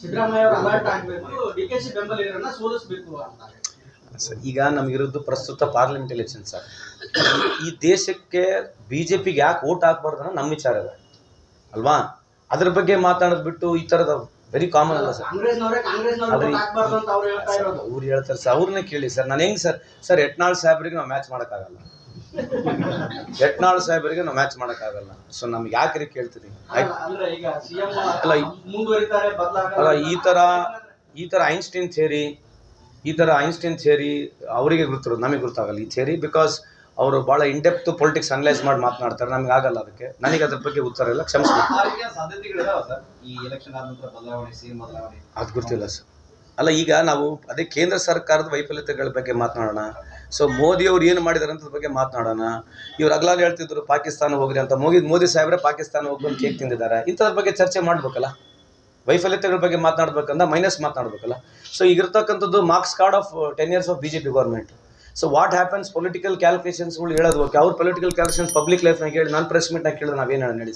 ಸಿದ್ದರಾಮಯ್ಯ ಅವರು ಅಲರ್ಟ್ ಆಗ್ಬೇಕು ಡಿ ಕೆ ಶಿ ಬೆಂಬಲಿಗರನ್ನ ಸೋಲಿಸಬೇಕು ಅಂತ. ಸರ್ ಈಗ ನಮಗಿರೋದು ಪ್ರಸ್ತುತ ಪಾರ್ಲಿಮೆಂಟ್ ಎಲೆಕ್ಷನ್ ಸರ್. ಈ ದೇಶಕ್ಕೆ ಬಿ ಜೆ ಪಿಗೆ ಯಾಕೆ ಓಟ್ ಹಾಕ್ಬಾರ್ದು ಅನ್ನೋ ನಮ್ಮ ವಿಚಾರ ಇದೆ. ಅಲ್ವಾ? ಅದ್ರ ಬಗ್ಗೆ ಮಾತಾಡೋದು ಬಿಟ್ಟು ಈ ಥರದ ವೆರಿ ಕಾಮನ್ ಅಲ್ಲ ಸರ್. ಅವ್ರು ಹೇಳ್ತಾರೆ ಸರ್. ಅವ್ರನ್ನೇ ಕೇಳಿ ಸರ್. ನಾನು ಹೆಂಗ್ ಸರ್? ಸರ್ ಯತ್ನಾಳ್ ಸಾಹೇಬ್ರಿಗೆ ನಾವು ಮ್ಯಾಚ್ ಮಾಡೋಕ್ಕಾಗಲ್ಲ. ಯತ್ನಾಳ್ ಸಾಹೇಬರಿಗೆ ನಾವು ಮ್ಯಾಚ್ ಮಾಡೋಕ್ಕಾಗಲ್ಲ. ಸೊ ನಮ್ಗೆ ಯಾಕೆ ಕೇಳ್ತೀರಿ? ಅಲ್ಲ, ಅಲ್ಲ, ಈ- ತರ ಅಲ್ಲ ಈ ಥರ ಈ ಥರ ಐನ್ಸ್ಟೈನ್ ಥೇರಿ ಈ ಥರ ಐನ್ಸ್ಟೈನ್ ಥಿಯರಿ ಅವರಿಗೆ ಗೊತ್ತಿರೋದು ನಮಗೆ ಗೊತ್ತಾಗಲ್ಲ ಈ ಥೇರಿ ಬಿಕಾಸ್ ಅವರು ಭಾಳ ಇಂಡೆಪ್ತ್ ಪೊಲಿಟಿಕ್ಸ್ ಅನಲೈಸ್ ಮಾಡಿ ಮಾತನಾಡ್ತಾರೆ. ನಮ್ಗೆ ಆಗಲ್ಲ ಅದಕ್ಕೆ. ನನಗೆ ಅದ್ರ ಬಗ್ಗೆ ಉತ್ತರ ಇಲ್ಲ ಕ್ಷಮಿಸ್ಬೇಕು ಅದು ಗೊತ್ತಿಲ್ಲ ಸರ್. ಅಲ್ಲ ಈಗ ನಾವು ಅದೇ ಕೇಂದ್ರ ಸರ್ಕಾರದ ವೈಫಲ್ಯತೆಗಳ ಬಗ್ಗೆ ಮಾತನಾಡೋಣ. ಸೊ ಮೋದಿ ಅವ್ರು ಏನು ಮಾಡಿದಾರೆ ಅಂತ ಬಗ್ಗೆ ಮಾತನಾಡೋಣ. ಇವ್ರು ಅಗ್ಲಾಗ ಹೇಳ್ತಿದ್ರು, ಪಾಕಿಸ್ತಾನ ಹೋಗ್ರಿ ಅಂತ. ಮೋದಿ ಮೋದಿ ಸಾಹೇಬ್ರೆ ಪಾಕಿಸ್ತಾನ ಹೋಗ್ಬಂದು ಕೇಕ್ ತಿಂದಿದ್ದಾರೆ. ಇಂಥದ್ರ ಬಗ್ಗೆ ಚರ್ಚೆ ಮಾಡ್ಬೇಕಲ್ಲ? ವೈಫಲ್ಯತೆಗಳ ಬಗ್ಗೆ ಮಾತನಾಡ್ಬೇಕಂದ ಮೈನಸ್ ಮಾತನಾಡ್ಬೇಕಲ್ಲ? So ಈಗಿರ್ತಕ್ಕಂಥದ್ದು marks card of ten years of B J P government so what happens political ಕ್ಯಾಲ್ಕುಲೇಷನ್ಸ್ಗಳು ಹೇಳೋದು ಓಕೆ ಅವ್ರ ಪೊಲಿಟಿಕಲ್ ಕ್ಯಾಲ್ಕುಲೇಷನ್ಸ್ ಪಬ್ಲಿಕ್ ಲೈಫ್ನಾಗ ಹೇಳಿ, ನಾನು ಪ್ರೆಸ್ ಮೀಟ್ನಾಗ ಕೇಳಿದ್ರೆ ನಾವೇನು ಹೇಳಿ